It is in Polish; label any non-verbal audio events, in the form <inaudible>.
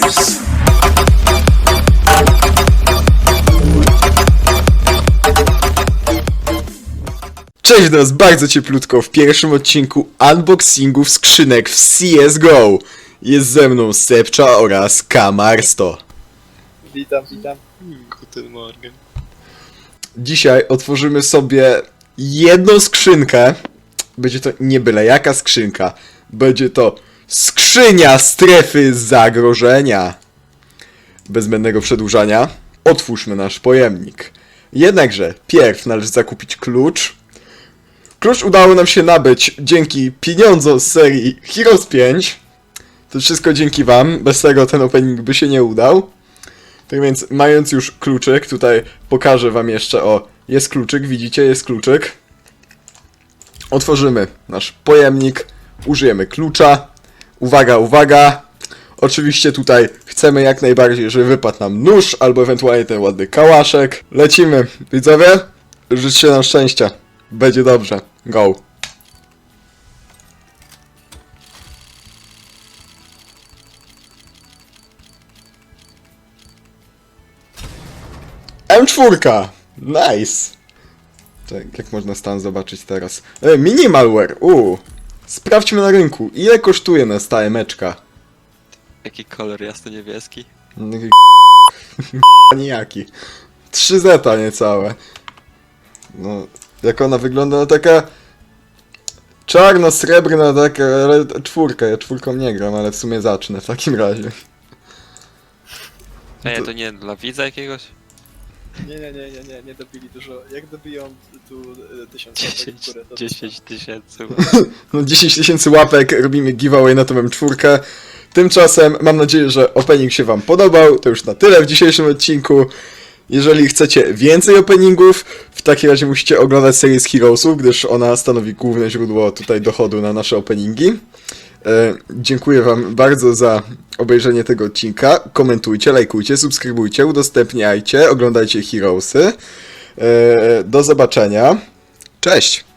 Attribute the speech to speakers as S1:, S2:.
S1: Stories.
S2: Cześć do nas bardzo cieplutko w pierwszym odcinku unboxingów skrzynek w CSGO. Jest ze mną Sepcza oraz Kamarsto.
S3: Witam, witam.
S4: Guten Morgen.
S2: Dzisiaj otworzymy sobie jedną skrzynkę. Będzie to nie byle jaka skrzynka. Będzie to skrzynia strefy zagrożenia. Bez zbędnego przedłużania, otwórzmy nasz pojemnik. Jednakże, pierw należy zakupić klucz. Klucz udało nam się nabyć dzięki pieniądzom z serii Heroes 5. To wszystko dzięki wam, bez tego ten opening by się nie udał. Tak więc, mając już kluczyk, tutaj pokażę wam jeszcze, o, jest kluczyk, widzicie, jest kluczyk. Otworzymy nasz pojemnik, użyjemy klucza. Uwaga, uwaga! Oczywiście tutaj chcemy jak najbardziej, żeby wypadł nam nóż, albo ewentualnie ten ładny kałaszek. Lecimy, widzowie? Życzcie nam szczęścia. Będzie dobrze. Go. M4! Nice! Tak, jak można stan zobaczyć teraz? E, minimalware! Uuu! Sprawdźmy na rynku, ile kosztuje na stałe meczka?
S4: Jaki kolor jasno-niebieski? <laughs>
S2: Nijaki. 3 zeta niecałe. No, jak ona wygląda, no taka... Czarno-srebrna taka, ale czwórka, ja czwórką nie gram, ale w sumie zacznę w takim razie.
S4: Ej,
S2: To-
S4: to nie dla widza jakiegoś?
S3: Nie, nie, nie, nie, nie, nie dobili dużo. Jak dobiją tu e, tysiąc łapek w
S4: 10
S3: górę, to
S4: 10 tysięcy. <laughs>
S2: No 10 tysięcy łapek, robimy giveaway na tą M4. Tymczasem mam nadzieję, że opening się wam podobał. To już na tyle w dzisiejszym odcinku. Jeżeli chcecie więcej openingów, w takim razie musicie oglądać serię z Heroesów, gdyż ona stanowi główne źródło tutaj dochodu na nasze openingi. E, dziękuję wam bardzo za obejrzenie tego odcinka. Komentujcie, lajkujcie, subskrybujcie, udostępniajcie, oglądajcie Heroesy. E, do zobaczenia. Cześć!